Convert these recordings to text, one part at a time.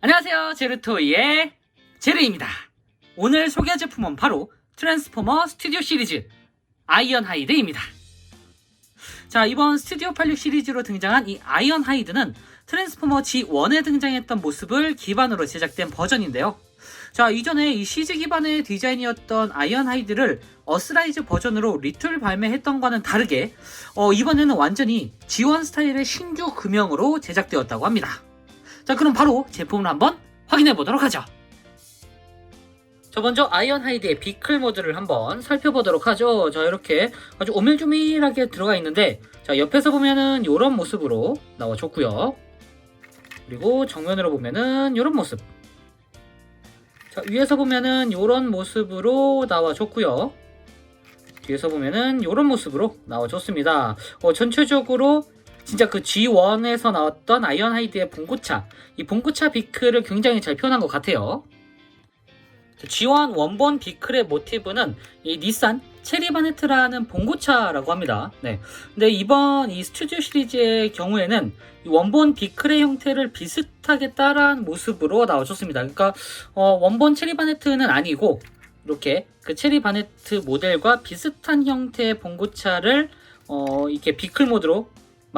안녕하세요. 제르토이의 제르입니다. 오늘 소개할 제품은 바로 트랜스포머 스튜디오 시리즈 아이언 하이드입니다. 자, 이번 스튜디오 86 시리즈로 등장한 이 아이언 하이드는 트랜스포머 G1에 등장했던 모습을 기반으로 제작된 버전인데요. 자, 이전에 이 CG 기반의 디자인이었던 아이언 하이드를 어스라이즈 버전으로 리툴 발매했던 과는 다르게 어, 이번에는 완전히 G1 스타일의 신규 금형으로 제작되었다고 합니다. 자, 그럼 바로 제품을 한번 확인해 보도록 하죠. 자, 먼저 아이언 하이드의 비클 모드를 한번 살펴보도록 하죠. 자, 이렇게 아주 오밀조밀하게 들어가 있는데, 자, 옆에서 보면은 이런 모습으로 나와줬고요. 그리고 정면으로 보면은 이런 모습. 자, 위에서 보면은 이런 모습으로 나와줬고요. 뒤에서 보면은 이런 모습으로 나와줬습니다. 어, 전체적으로 진짜 그 G1에서 나왔던 아이언 하이드의 봉고차, 이 봉고차 비클을 굉장히 잘 표현한 것 같아요. G1 원본 비클의 모티브는 이 닛산 체리 바네트라는 봉고차라고 합니다. 네. 근데 이번 이 스튜디오 시리즈의 경우에는 이 원본 비클의 형태를 비슷하게 따라한 모습으로 나와줬습니다. 그러니까 어, 원본 체리 바네트는 아니고 이렇게 그 체리 바네트 모델과 비슷한 형태의 봉고차를 어, 이렇게 비클 모드로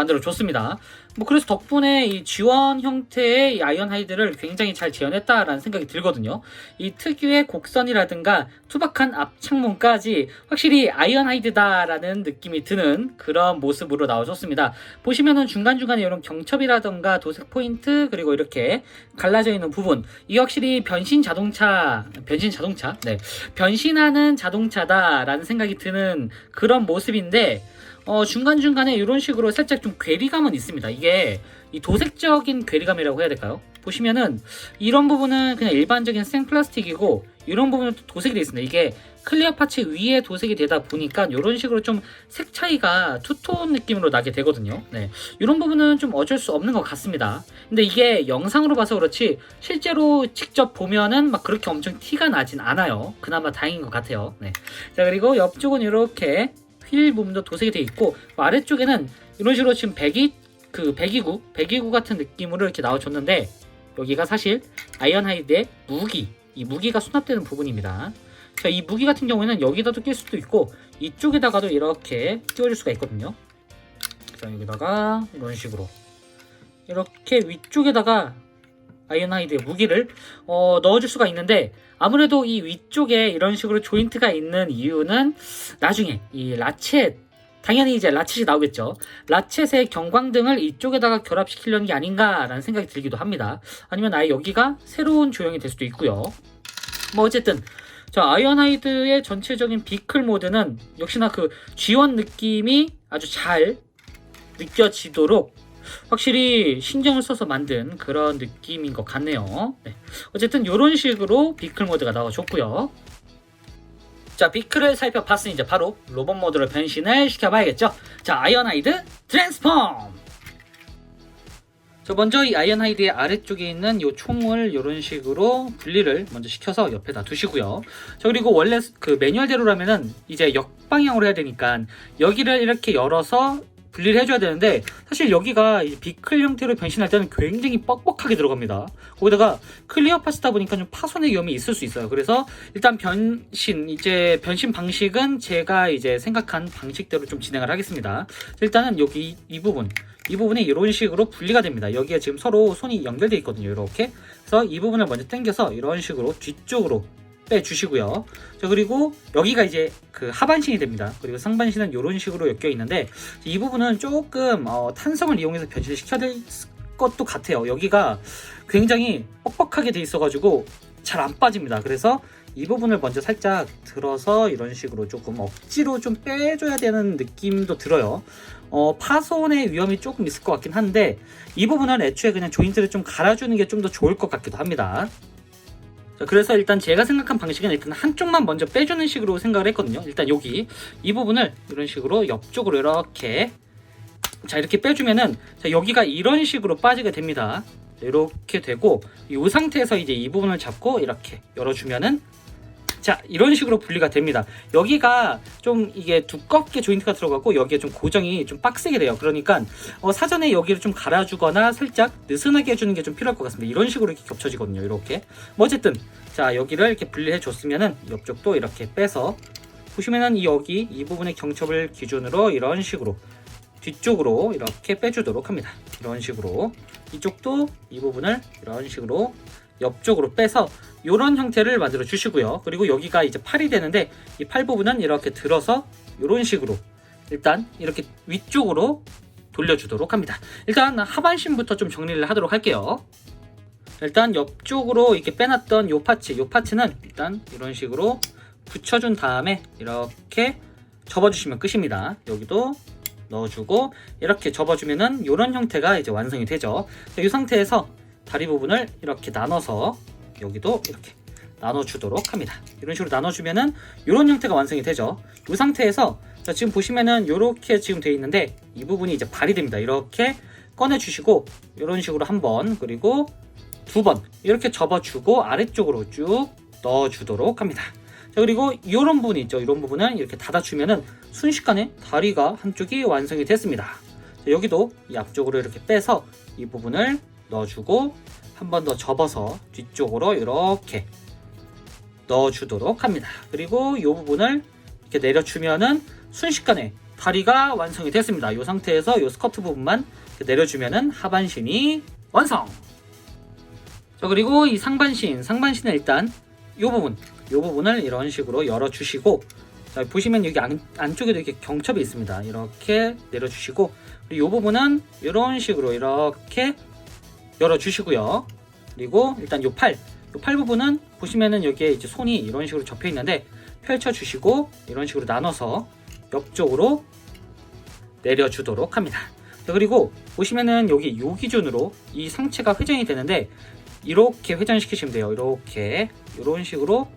만들어 줬습니다. 뭐 그래서 덕분에 이 G1 형태의 이 아이언 하이드를 굉장히 잘 재현했다라는 생각이 들거든요. 이 특유의 곡선이라든가 투박한 앞 창문까지 확실히 아이언 하이드다라는 느낌이 드는 그런 모습으로 나와줬습니다. 보시면은 중간중간에 이런 경첩이라든가 도색 포인트 그리고 이렇게 갈라져 있는 부분 이 확실히 변신 자동차 변신 자동차 네 변신하는 자동차다라는 생각이 드는 그런 모습인데 어, 중간중간에 이런 식으로 살짝 좀 괴리감은 있습니다. 이게 이 도색적인 괴리감이라고 해야 될까요? 보시면은 이런 부분은 그냥 일반적인 생 플라스틱이고 이런 부분은 또 도색이 되어 있습니다. 이게 클리어 파츠 위에 도색이 되다 보니까 이런 식으로 좀 색 차이가 투톤 느낌으로 나게 되거든요. 네. 이런 부분은 좀 어쩔 수 없는 것 같습니다. 근데 이게 영상으로 봐서 그렇지 실제로 직접 보면은 막 그렇게 엄청 티가 나진 않아요. 그나마 다행인 것 같아요. 네. 자, 그리고 옆쪽은 이렇게 휠 부분도 도색이 되어 있고 아래쪽에는 이런 식으로 지금 배기 그 배기구 배기구 같은 느낌으로 이렇게 나와줬는데 여기가 사실 아이언하이드의 무기 이 무기가 수납되는 부분입니다. 자, 이 무기 같은 경우에는 여기다도 낄 수도 있고 이쪽에다가도 이렇게 끼워줄 수가 있거든요. 자, 여기다가 이런 식으로 이렇게 위쪽에다가 아이언하이드의 무기를 어, 넣어줄 수가 있는데 아무래도 이 위쪽에 이런 식으로 조인트가 있는 이유는 나중에 이 라쳇 당연히 이제 라쳇이 나오겠죠. 라쳇의 경광등을 이쪽에다가 결합시키려는 게 아닌가라는 생각이 들기도 합니다. 아니면 아예 여기가 새로운 조형이 될 수도 있고요. 뭐 어쨌든 자 아이언하이드의 전체적인 비클 모드는 역시나 그 G1 느낌이 아주 잘 느껴지도록 확실히 신경을 써서 만든 그런 느낌인 것 같네요. 네. 어쨌든 이런 식으로 비클 모드가 나와줬고요. 자, 비클을 살펴봤으니 이제 바로 로봇 모드로 변신을 시켜봐야겠죠. 자, 아이언하이드 트랜스폼! 자, 먼저 이 아이언하이드의 아래쪽에 있는 이 총을 이런 식으로 분리를 먼저 시켜서 옆에다 두시고요. 자, 그리고 원래 그 매뉴얼대로라면은 이제 역방향으로 해야 되니까 여기를 이렇게 열어서 분리를 해줘야 되는데 사실 여기가 이 비클 형태로 변신할 때는 굉장히 뻑뻑하게 들어갑니다. 거기다가 클리어 파스다 보니까 좀 파손의 위험이 있을 수 있어요. 그래서 일단 변신 이제 변신 방식은 제가 이제 생각한 방식대로 좀 진행을 하겠습니다. 일단은 여기 이 부분 이 부분이 이런 식으로 분리가 됩니다. 여기에 지금 서로 손이 연결되어 있거든요. 이렇게 그래서 이 부분을 먼저 당겨서 이런 식으로 뒤쪽으로 빼주시고요. 자 그리고 여기가 이제 그 하반신이 됩니다. 그리고 상반신은 이런 식으로 엮여 있는데 이 부분은 조금 어, 탄성을 이용해서 변신을 시켜야 될 것도 같아요. 여기가 굉장히 뻑뻑하게 돼 있어가지고 잘 안 빠집니다. 그래서 이 부분을 먼저 살짝 들어서 이런 식으로 조금 억지로 좀 빼줘야 되는 느낌도 들어요. 어, 파손의 위험이 조금 있을 것 같긴 한데 이 부분은 애초에 그냥 조인트를 좀 갈아주는 게 좀 더 좋을 것 같기도 합니다. 자, 그래서 일단 제가 생각한 방식은 일단 한쪽만 먼저 빼주는 식으로 생각을 했거든요. 일단 여기 이 부분을 이런 식으로 옆쪽으로 이렇게 자 이렇게 빼주면은 자, 여기가 이런 식으로 빠지게 됩니다. 이렇게 되고 이 상태에서 이제 이 부분을 잡고 이렇게 열어주면은 자 이런 식으로 분리가 됩니다. 여기가 좀 이게 두껍게 조인트가 들어가고 여기에 좀 고정이 좀 빡세게 돼요. 그러니까 어, 사전에 여기를 좀 갈아주거나 살짝 느슨하게 해주는 게 좀 필요할 것 같습니다. 이런 식으로 이렇게 겹쳐지거든요 이렇게. 뭐 어쨌든 자 여기를 이렇게 분리해 줬으면은 옆쪽도 이렇게 빼서 보시면은 이 여기 이 부분의 경첩을 기준으로 이런 식으로 뒤쪽으로 이렇게 빼주도록 합니다. 이런 식으로. 이쪽도 이 부분을 이런 식으로 옆쪽으로 빼서 이런 형태를 만들어 주시고요. 그리고 여기가 이제 팔이 되는데 이 팔 부분은 이렇게 들어서 이런 식으로 일단 이렇게 위쪽으로 돌려주도록 합니다. 일단 하반신부터 좀 정리를 하도록 할게요. 일단 옆쪽으로 이렇게 빼놨던 요 파츠, 요 파츠는 일단 이런 식으로 붙여준 다음에 이렇게 접어주시면 끝입니다. 여기도 넣어주고 이렇게 접어주면은 이런 형태가 이제 완성이 되죠. 이 상태에서 다리 부분을 이렇게 나눠서 여기도 이렇게 나눠주도록 합니다. 이런 식으로 나눠주면은 이런 형태가 완성이 되죠. 이 상태에서 자, 지금 보시면은 이렇게 지금 되어 있는데 이 부분이 이제 발이 됩니다. 이렇게 꺼내주시고 이런 식으로 한 번 그리고 두 번 이렇게 접어주고 아래쪽으로 쭉 넣어주도록 합니다. 자 그리고 이런 부분이 있죠. 이런 부분은 이렇게 닫아주면은 순식간에 다리가 한쪽이 완성이 됐습니다. 자, 여기도 이 앞쪽으로 이렇게 빼서 이 부분을 넣어주고 한 번 더 접어서 뒤쪽으로 이렇게 넣어주도록 합니다. 그리고 이 부분을 이렇게 내려주면은 순식간에 다리가 완성이 됐습니다. 이 상태에서 이 스커트 부분만 내려주면은 하반신이 완성! 자, 그리고 이 상반신, 상반신은 일단 이 부분, 이 부분을 이런 식으로 열어주시고 자, 보시면 여기 안, 안쪽에도 이렇게 경첩이 있습니다. 이렇게 내려주시고 이 부분은 이런 식으로 이렇게 열어주시고요. 그리고 일단 요 팔, 요 팔 부분은 보시면은 여기에 이제 손이 이런 식으로 접혀 있는데 펼쳐주시고 이런 식으로 나눠서 옆쪽으로 내려주도록 합니다. 자, 그리고 보시면은 여기 요 기준으로 이 상체가 회전이 되는데 이렇게 회전시키시면 돼요. 이렇게 이런 식으로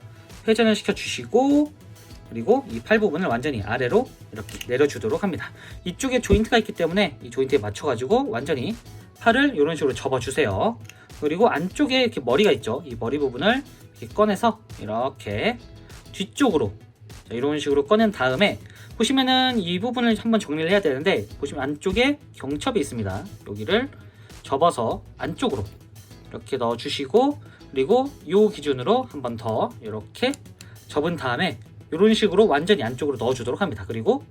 회전을 시켜주시고 그리고 이 팔 부분을 완전히 아래로 이렇게 내려주도록 합니다. 이쪽에 조인트가 있기 때문에 이 조인트에 맞춰가지고 완전히 팔을 이런 식으로 접어주세요. 그리고 안쪽에 이렇게 머리가 있죠. 이 머리 부분을 이렇게 꺼내서 이렇게 뒤쪽으로 자, 이런 식으로 꺼낸 다음에 보시면은 이 부분을 한번 정리를 해야 되는데 보시면 안쪽에 경첩이 있습니다. 여기를 접어서 안쪽으로 이렇게 넣어 주시고 그리고 이 기준으로 한 번 더 이렇게 접은 다음에 이런 식으로 완전히 안쪽으로 넣어 주도록 합니다. 그리고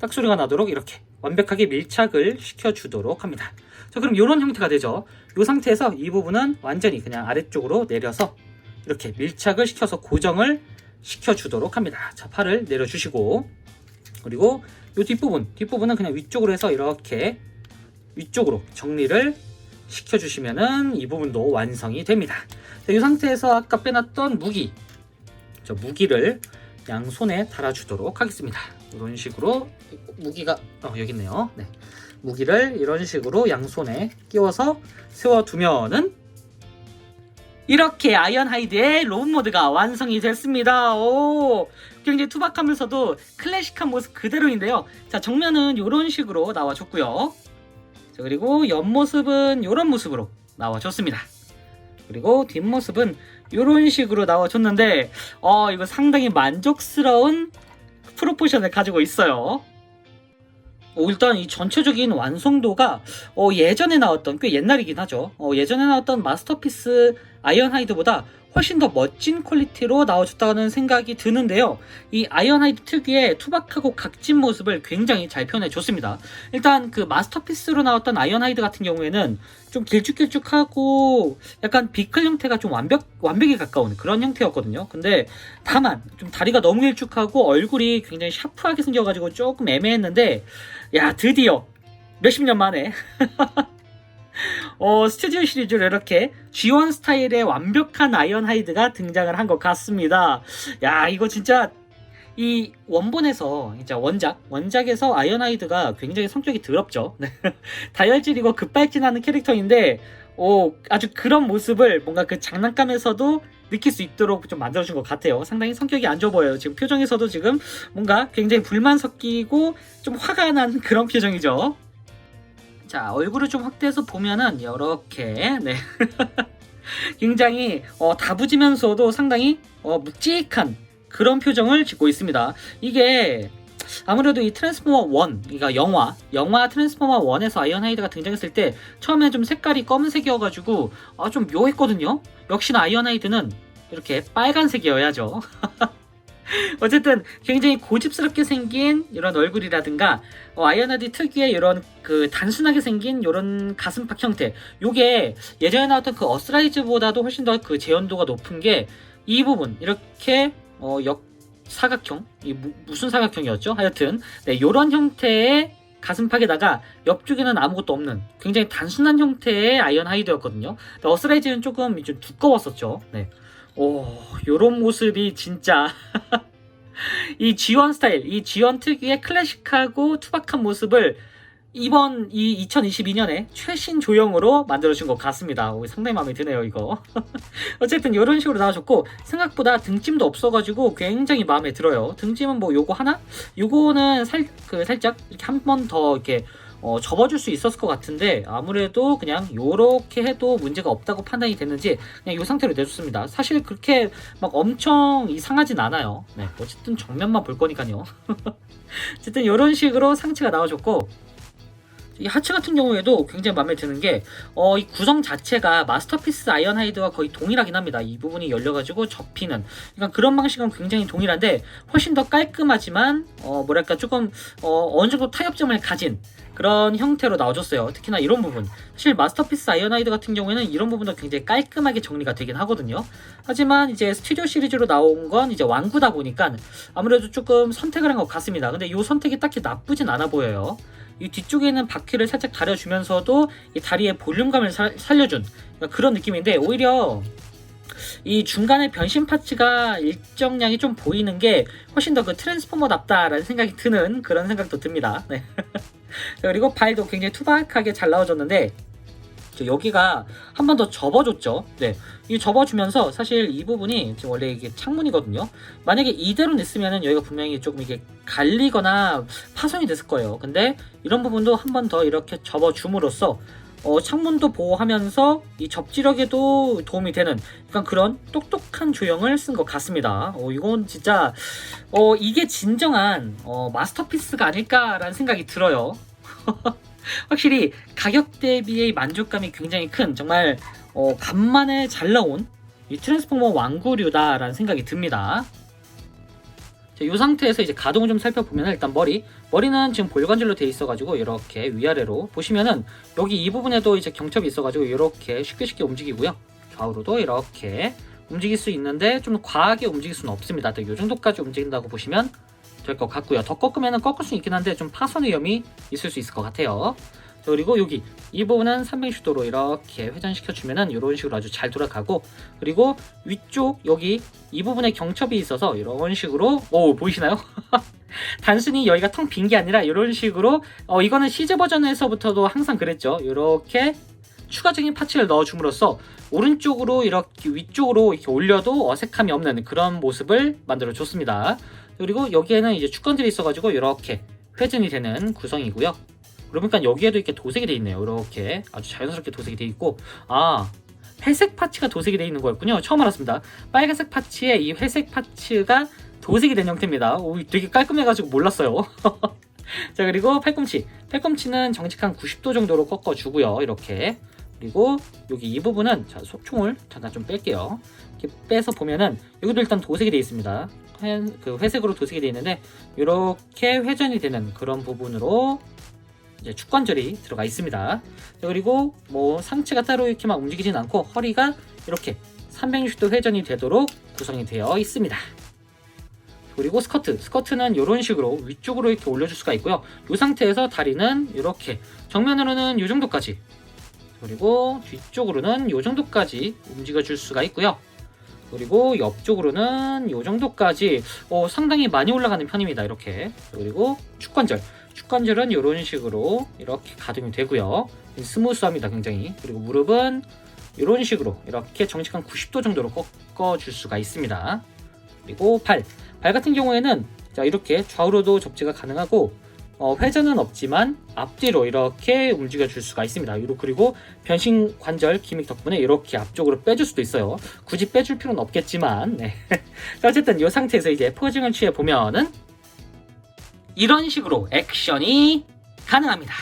딱 소리가 나도록 이렇게 완벽하게 밀착을 시켜주도록 합니다. 자 그럼 이런 형태가 되죠. 이 상태에서 이 부분은 완전히 그냥 아래쪽으로 내려서 이렇게 밀착을 시켜서 고정을 시켜주도록 합니다. 자 팔을 내려주시고 그리고 이 뒷부분 뒷부분은 그냥 위쪽으로 해서 이렇게 위쪽으로 정리를 시켜주시면은 이 부분도 완성이 됩니다. 자, 이 상태에서 아까 빼놨던 무기 저 무기를 양손에 달아주도록 하겠습니다. 이런 식으로 무기가 어, 여기 있네요. 네. 무기를 이런 식으로 양손에 끼워서 세워두면은 이렇게 아이언하이드의 롬 모드가 완성이 됐습니다. 오, 굉장히 투박하면서도 클래식한 모습 그대로인데요. 자, 정면은 이런 식으로 나와줬고요. 자, 그리고 옆모습은 이런 모습으로 나와줬습니다. 그리고 뒷모습은 이런 식으로 나와줬는데, 어, 이거 상당히 만족스러운 프로포션을 가지고 있어요. 어, 일단 이 전체적인 완성도가 어, 예전에 나왔던 꽤 옛날이긴 하죠. 어, 예전에 나왔던 마스터피스 아이언하이드보다 훨씬 더 멋진 퀄리티로 나와줬다는 생각이 드는데요. 이 아이언하이드 특유의 투박하고 각진 모습을 굉장히 잘 표현해줬습니다. 일단 그 마스터피스로 나왔던 아이언하이드 같은 경우에는 좀 길쭉길쭉하고 약간 비클 형태가 좀 완벽, 완벽에 가까운 그런 형태였거든요. 근데 다만 좀 다리가 너무 길쭉하고 얼굴이 굉장히 샤프하게 생겨가지고 조금 애매했는데 야 드디어 몇십 년 만에 어, 스튜디오 시리즈로 이렇게 G1 스타일의 완벽한 아이언하이드가 등장을 한 것 같습니다. 야, 이거 진짜 이 원본에서 이제 원작 원작에서 아이언하이드가 굉장히 성격이 더럽죠. 네. 다혈질이고 급발진하는 캐릭터인데 오, 아주 그런 모습을 뭔가 그 장난감에서도 느낄 수 있도록 좀 만들어준 것 같아요. 상당히 성격이 안 좋아 보여요. 지금 표정에서도 지금 뭔가 굉장히 불만 섞이고 좀 화가 난 그런 표정이죠. 자 얼굴을 좀 확대해서 보면은 이렇게 네 굉장히 어, 다부지면서도 상당히 어, 묵직한 그런 표정을 짓고 있습니다. 이게 아무래도 이 트랜스포머 1, 그러니까 영화, 영화 트랜스포머 1에서 아이언하이드가 등장했을 때 처음에 좀 색깔이 검은색이어가지고 아, 좀 묘했거든요. 역시나 아이언하이드는 이렇게 빨간색이어야죠. 어쨌든 굉장히 고집스럽게 생긴 이런 얼굴이라든가 어, 아이언하이드 특유의 이런 그 단순하게 생긴 이런 가슴팍 형태 요게 예전에 나왔던 그 어스라이즈보다도 훨씬 더 그 재현도가 높은 게 이 부분 이렇게 어, 역 사각형 이 무, 무슨 사각형이었죠? 하여튼 네, 이런 형태의 가슴팍에다가 옆쪽에는 아무것도 없는 굉장히 단순한 형태의 아이언 하이드였거든요. 근데 어스라이즈는 조금 좀 두꺼웠었죠. 네. 오, 요런 모습이 진짜 이 G1 스타일, 이 G1 특유의 클래식하고 투박한 모습을 이번 이 2022년에 최신 조형으로 만들어준 것 같습니다. 오, 상당히 마음에 드네요, 이거. 어쨌든 이런 식으로 나와줬고 생각보다 등짐도 없어가지고 굉장히 마음에 들어요. 등짐은 뭐 요거 하나? 요거는 살 그 살짝 이렇게 한 번 더 이렇게 어, 접어줄 수 있었을 것 같은데 아무래도 그냥 요렇게 해도 문제가 없다고 판단이 됐는지 그냥 이 상태로 내줬습니다. 사실 그렇게 막 엄청 이상하진 않아요. 네, 어쨌든 정면만 볼 거니까요. 어쨌든 이런 식으로 상체가 나와줬고 이 하체 같은 경우에도 굉장히 마음에 드는 게, 어, 이 구성 자체가 마스터피스 아이언하이드와 거의 동일하긴 합니다. 이 부분이 열려가지고 접히는. 그러니까 그런 방식은 굉장히 동일한데, 훨씬 더 깔끔하지만, 어, 뭐랄까, 조금, 어, 어느 정도 타협점을 가진 그런 형태로 나와줬어요. 특히나 이런 부분. 사실 마스터피스 아이언하이드 같은 경우에는 이런 부분도 굉장히 깔끔하게 정리가 되긴 하거든요. 하지만 이제 스튜디오 시리즈로 나온 건 이제 완구다 보니까 아무래도 조금 선택을 한 것 같습니다. 근데 이 선택이 딱히 나쁘진 않아 보여요. 이 뒤쪽에 있는 바퀴를 살짝 가려주면서도 이 다리의 볼륨감을 살, 살려준 그러니까 그런 느낌인데 오히려 이 중간에 변신 파츠가 일정량이 좀 보이는 게 훨씬 더 그 트랜스포머답다라는 생각이 드는 그런 생각도 듭니다. 네. 그리고 발도 굉장히 투박하게 잘 나와줬는데 저 여기가 한 번 더 접어줬죠. 네, 이 접어주면서 사실 이 부분이 지금 원래 이게 창문이거든요. 만약에 이대로 냈으면은 여기가 분명히 조금 이게 갈리거나 파손이 됐을 거예요. 근데 이런 부분도 한 번 더 이렇게 접어줌으로써 어, 창문도 보호하면서 이 접지력에도 도움이 되는 약간 그런 똑똑한 조형을 쓴 것 같습니다. 어, 이건 진짜 어, 이게 진정한 어, 마스터피스가 아닐까라는 생각이 들어요. 확실히 가격 대비의 만족감이 굉장히 큰 정말 어, 간만에 잘 나온 이 트랜스포머 완구류다라는 생각이 듭니다. 자, 이 상태에서 이제 가동을 좀 살펴보면 일단 머리. 머리는 지금 볼관절로 돼 있어가지고 이렇게 위아래로 보시면은 여기 이 부분에도 이제 경첩이 있어가지고 이렇게 쉽게 쉽게 움직이고요. 좌우로도 이렇게 움직일 수 있는데 좀 과하게 움직일 수는 없습니다. 이 정도까지 움직인다고 보시면 될 것 같고요. 더 꺾으면 꺾을 수 있긴 한데 좀 파손 위험이 있을 수 있을 것 같아요. 자, 그리고 여기 이 부분은 360도로 이렇게 회전시켜 주면은 이런 식으로 아주 잘 돌아가고 그리고 위쪽 여기 이 부분에 경첩이 있어서 이런 식으로 오 보이시나요? 단순히 여기가 텅 빈 게 아니라 이런 식으로 어 이거는 시즈 버전에서부터도 항상 그랬죠. 이렇게 추가적인 파츠를 넣어줌으로써 오른쪽으로 이렇게 위쪽으로 이렇게 올려도 어색함이 없는 그런 모습을 만들어 줬습니다. 그리고 여기에는 이제 축건들이 있어가지고 이렇게 회전이 되는 구성이고요. 그러니까 여기에도 이렇게 도색이 돼 있네요. 이렇게 아주 자연스럽게 도색이 돼 있고 아 회색 파츠가 도색이 돼 있는 거였군요. 처음 알았습니다. 빨간색 파츠에 이 회색 파츠가 도색이 된 형태입니다. 오, 되게 깔끔해가지고 몰랐어요. 자 그리고 팔꿈치 팔꿈치는 정직 한 90도 정도로 꺾어주고요. 이렇게 그리고 여기 이 부분은 자 속총을 잠깐 좀 뺄게요. 이렇게 빼서 보면은 여기도 일단 도색이 돼 있습니다. 그 회색으로 도색이 돼 있는데 이렇게 회전이 되는 그런 부분으로 축관절이 들어가 있습니다. 자, 그리고 뭐 상체가 따로 이렇게 막 움직이진 않고 허리가 이렇게 360도 회전이 되도록 구성이 되어 있습니다. 그리고 스커트, 스커트는 이런 식으로 위쪽으로 이렇게 올려줄 수가 있고요. 이 상태에서 다리는 이렇게 정면으로는 이 정도까지 그리고 뒤쪽으로는 이 정도까지 움직여 줄 수가 있고요. 그리고 옆쪽으로는 이 정도까지 어, 상당히 많이 올라가는 편입니다. 이렇게 그리고 축관절 축관절은 이런 식으로 이렇게 가동이 되고요. 스무스합니다, 굉장히. 그리고 무릎은 이런 식으로 이렇게 정직한 90도 정도로 꺾어줄 수가 있습니다. 그리고 발, 발 같은 경우에는 자 이렇게 좌우로도 접지가 가능하고 어, 회전은 없지만 앞뒤로 이렇게 움직여 줄 수가 있습니다. 그리고 변신 관절 기믹 덕분에 이렇게 앞쪽으로 빼줄 수도 있어요. 굳이 빼줄 필요는 없겠지만, 네. 자, 어쨌든 이 상태에서 이제 포징을 취해 보면은 이런 식으로 액션이 가능합니다.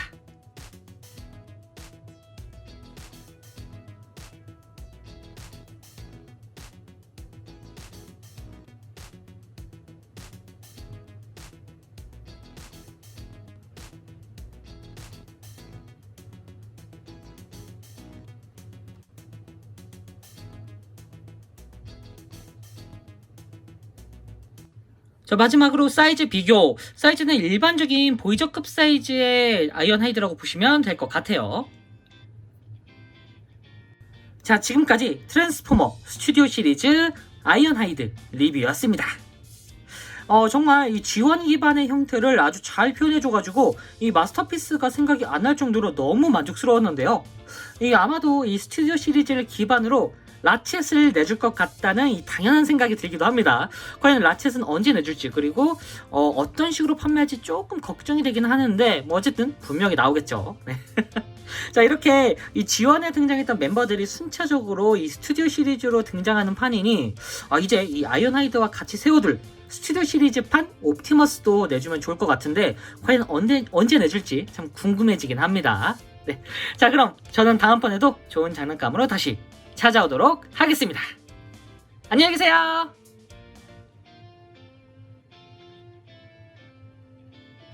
마지막으로 사이즈 비교. 사이즈는 일반적인 보이저급 사이즈의 아이언 하이드라고 보시면 될 것 같아요. 자, 지금까지 트랜스포머 스튜디오 시리즈 아이언 하이드 리뷰였습니다. 어, 정말 이 지원 기반의 형태를 아주 잘 표현해줘가지고 이 마스터피스가 생각이 안 날 정도로 너무 만족스러웠는데요. 이 아마도 이 스튜디오 시리즈를 기반으로 라쳇을 내줄 것 같다는 이 당연한 생각이 들기도 합니다. 과연 라쳇은 언제 내줄지 그리고 어, 떤 식으로 판매할지 조금 걱정이 되긴 하는데 뭐 어쨌든 분명히 나오겠죠. 네. 자 이렇게 이 지원에 등장했던 멤버들이 순차적으로 이 스튜디오 시리즈로 등장하는 판이니 아, 이제 이 아이언하이드와 같이 세워둘 스튜디오 시리즈판 옵티머스도 내주면 좋을 것 같은데 과연 언제 언제 내줄지 참 궁금해지긴 합니다. 네. 자 그럼 저는 다음번에도 좋은 장난감으로 다시 찾아오도록 하겠습니다. 안녕히 계세요.